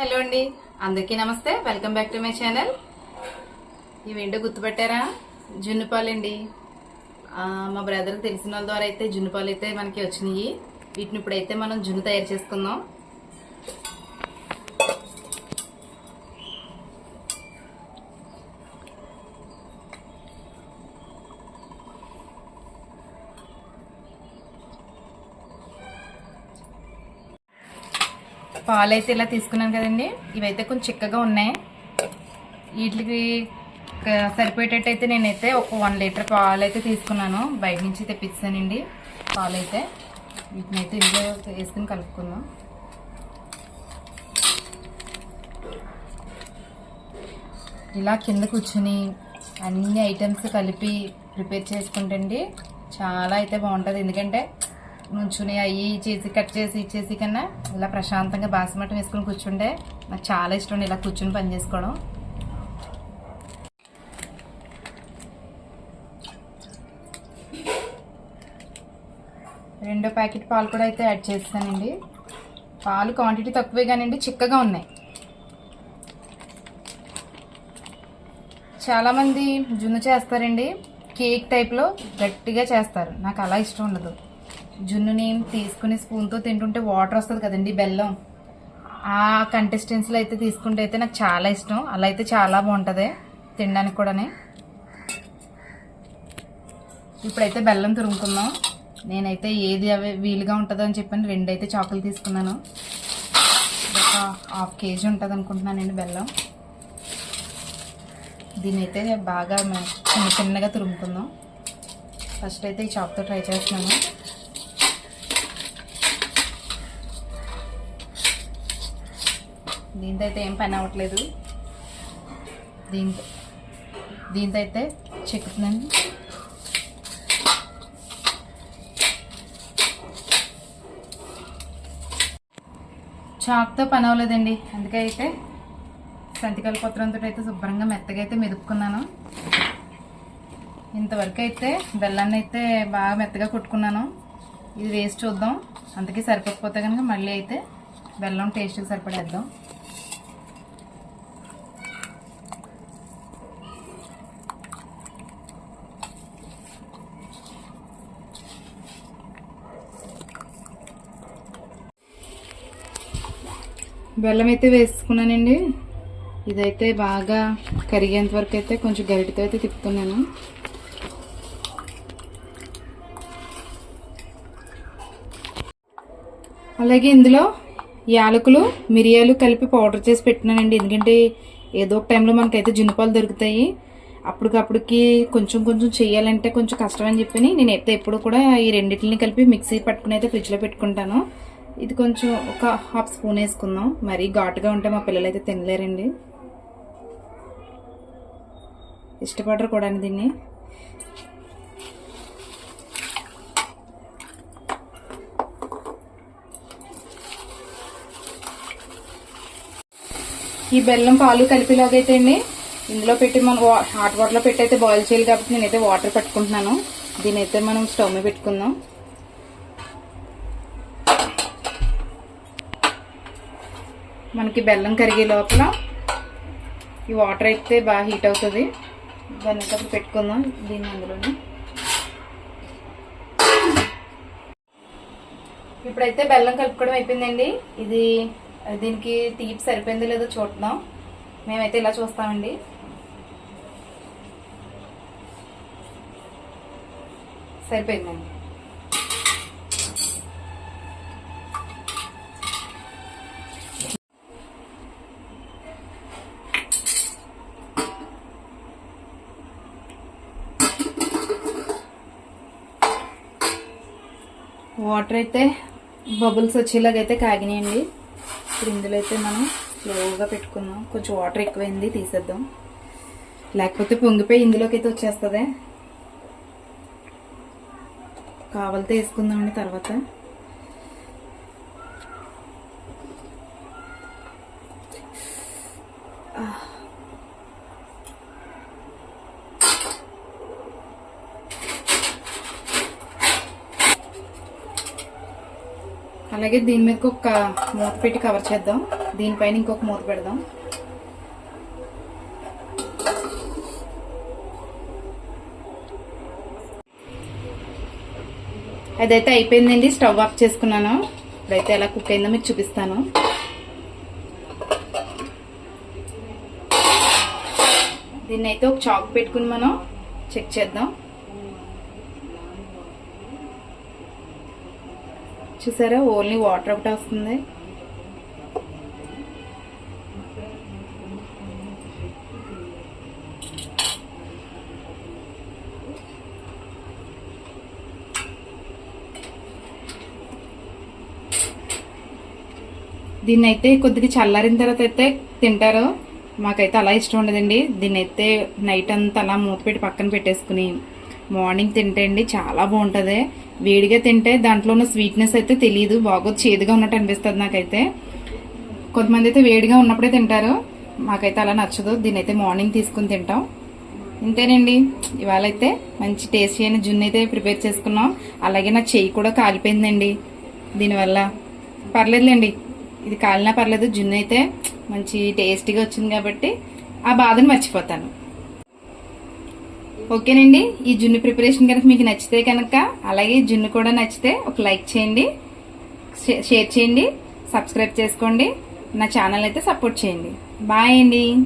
Hello అండి. అందరికీ నమస్తే. Welcome back to my channel ఇవేంటో గుర్తుపెట్టారా? జున్నుపాలండి. ఆ, మా బ్రదర్ తెలిసిన వాళ్ళ ద్వారా అయితే జున్నుపాలు అయితే మనకి వచ్చినాయి. వీటిని ఇప్పుడైతే మనం జున్ను తయారు చేసుకుందాం. పాలు అయితే ఇలా తీసుకున్నాను కదండి. ఇవైతే కొంచెం చిక్కగా ఉన్నాయి. వీటికి సరిపోయేటట్టు అయితే నేనైతే ఒక వన్ లీటర్ పాలు అయితే తీసుకున్నాను. బయట నుంచి తెప్పించానండి పాలు అయితే వీటిని అయితే ఇందులో వేసుకుని కలుపుకుందాం. ఇలా కింద కూర్చుని అన్ని ఐటమ్స్ కలిపి ప్రిపేర్ చేసుకుంటండి. చాలా అయితే బాగుంటుంది. ఎందుకంటే నుంచుని అవి చేసి కట్ చేసి ఇచ్చేసి కన్నా ఇలా ప్రశాంతంగా బాసమటం వేసుకుని కూర్చుంటే నాకు చాలా ఇష్టం ఇలా కూర్చుని పని చేసుకోవడం. రెండో ప్యాకెట్ పాలు కూడా అయితే యాడ్ చేస్తానండి. పాలు క్వాంటిటీ తక్కువే కానివ్వండి చిక్కగా ఉన్నాయి. చాలామంది జున్ను చేస్తారండి కేక్ టైప్లో గట్టిగా చేస్తారు. నాకు అలా ఇష్టం ఉండదు. జున్నుని తీసుకుని స్పూన్తో తింటుంటే వాటర్ వస్తుంది కదండి బెల్లం. ఆ కంటెస్టెన్సీలో అయితే తీసుకుంటే అయితే నాకు చాలా ఇష్టం. అలా అయితే చాలా బాగుంటుంది తినడానికి కూడా ఇప్పుడైతే బెల్లం తురుముకుందాం. నేనైతే ఏది అవే వీలుగా ఉంటుందో అని చెప్పి రెండు అయితే చాకులు తీసుకున్నాను. ఒక హాఫ్ కేజీ ఉంటుంది అనుకుంటున్నానండి బెల్లం. దీని అయితే బాగా చిన్న చిన్నగా తురుముకుందాం. ఫస్ట్ అయితే ఈ చాప్తో ట్రై చేస్తున్నాను. దీంతో అయితే ఏం పని అవ్వట్లేదు. దీంతో దీంతో అయితే చాక్తో పని అవ్వలేదండి. అందుకే అయితే సంతికల పత్రంతో అయితే శుభ్రంగా మెత్తగా అయితే మెదుపుకున్నాను. ఇంతవరకు అయితే బెల్లాన్ని అయితే బాగా మెత్తగా కొట్టుకున్నాను. ఇది వేసి చూద్దాం. అందుకే సరిపోకపోతే కనుక మళ్ళీ అయితే బెల్లం టేస్ట్కి సరిపడేద్దాం. బెల్లం అయితే వేసుకున్నానండి. ఇదైతే బాగా కరిగేంత వరకు అయితే కొంచెం గరిటితో అయితే తిప్పుతున్నాను. అలాగే ఇందులో యాలకులు మిరియాలు కలిపి పౌడర్ చేసి పెట్టినానండి. ఎందుకంటే ఏదో ఒక టైంలో మనకైతే జునుపాలు దొరుకుతాయి. అప్పటికప్పటికి కొంచెం కొంచెం చేయాలంటే కొంచెం కష్టం అని చెప్పి నేను అయితే ఎప్పుడు కూడా ఈ రెండింటిని కలిపి మిక్సీ పట్టుకుని అయితే ఫ్రిడ్జ్లో పెట్టుకుంటాను. ఇది కొంచెం ఒక హాఫ్ స్పూన్ వేసుకుందాం. మరీ ఘాటుగా ఉంటే మా పిల్లలు అయితే తినలేరండి. ఇష్టపడరు కూడా దీన్ని. ఈ బెల్లం పాలు కలిపిలాగైతే అండి ఇందులో పెట్టి మనం హాట్ వాటర్లో పెట్టి అయితే బాయిల్ చేయాలి కాబట్టి నేనైతే వాటర్ పెట్టుకుంటున్నాను. దీని అయితే మనం స్టవ్ మీద పెట్టుకుందాం. మనకి బెల్లం కరిగే లోపల ఈ వాటర్ అయితే బాగా హీట్ అవుతుంది. దాన్ని అప్పుడు పెట్టుకుందాం దీన్ని అందులోనే. ఇప్పుడైతే బెల్లం కలుపుకోవడం అయిపోయిందండి. ఇది దీనికి తీపి సరిపోయిందో లేదో చూద్దాం. మేమైతే ఇలా చూస్తామండి. సరిపోయిందండి. వాటర్ అయితే బబుల్స్ వచ్చేలాగైతే కాగినాయండి. ఇప్పుడు ఇందులో అయితే మనం స్లోగా పెట్టుకుందాం. కొంచెం వాటర్ ఎక్కువైంది తీసేద్దాం. లేకపోతే పొంగిపోయి ఇందులోకి అయితే వచ్చేస్తుంది. కావాలితే వేసుకుందామండి తర్వాత. అలాగే దీని మీదకి ఒక మూత పెట్టి కవర్ చేద్దాం. దీనిపైన ఇంకొక మూత పెడదాం. అదైతే అయిపోయిందండి. స్టవ్ ఆఫ్ చేసుకున్నాను. ఇప్పుడైతే ఎలా కుక్ అయిందో మీకు చూపిస్తాను. దీన్ని అయితే ఒక చాక్ పెట్టుకుని మనం చెక్ చేద్దాం. చూసారా? ఓన్లీ వాటర్ ఒకటి వస్తుంది. దీన్ని అయితే కొద్దిగా చల్లారిన తర్వాత అయితే తింటారు. మాకైతే అలా ఇష్టం ఉండదండి. దీన్ని అయితే నైట్ అంతా అలా మూత పెట్టి పక్కన పెట్టేసుకుని మార్నింగ్ తింటే అండి చాలా బాగుంటుంది. వేడిగా తింటే దాంట్లో ఉన్న స్వీట్నెస్ అయితే తెలియదు బాగా చేదుగా ఉన్నట్టు అనిపిస్తుంది నాకైతే. కొంతమంది అయితే వేడిగా ఉన్నప్పుడే తింటారు. మాకైతే అలా నచ్చదు. దీని అయితే మార్నింగ్ తీసుకుని తింటాం. ఇంతేనండి. ఇవాళ అయితే మంచి టేస్టీ అయిన జున్ను అయితే ప్రిపేర్ చేసుకున్నాం. అలాగే నా చెయ్యి కూడా కాలిపోయిందండి. దీనివల్ల. పర్లేదులేండి. ఇది కాలినా పర్లేదు. జున్ను అయితే మంచి టేస్టీగా వచ్చింది కాబట్టి ఆ బాధను మర్చిపోతాను. ఓకేనండి? ఈ జున్ను ప్రిపరేషన్ కనుక మీకు నచ్చితే కనుక అలాగే జున్ను కూడా నచ్చితే ఒక లైక్ చేయండి షే- షేర్ చేయండి సబ్స్క్రైబ్ చేసుకోండి నా ఛానల్ అయితే సపోర్ట్ చేయండి. బాయ్ అండి.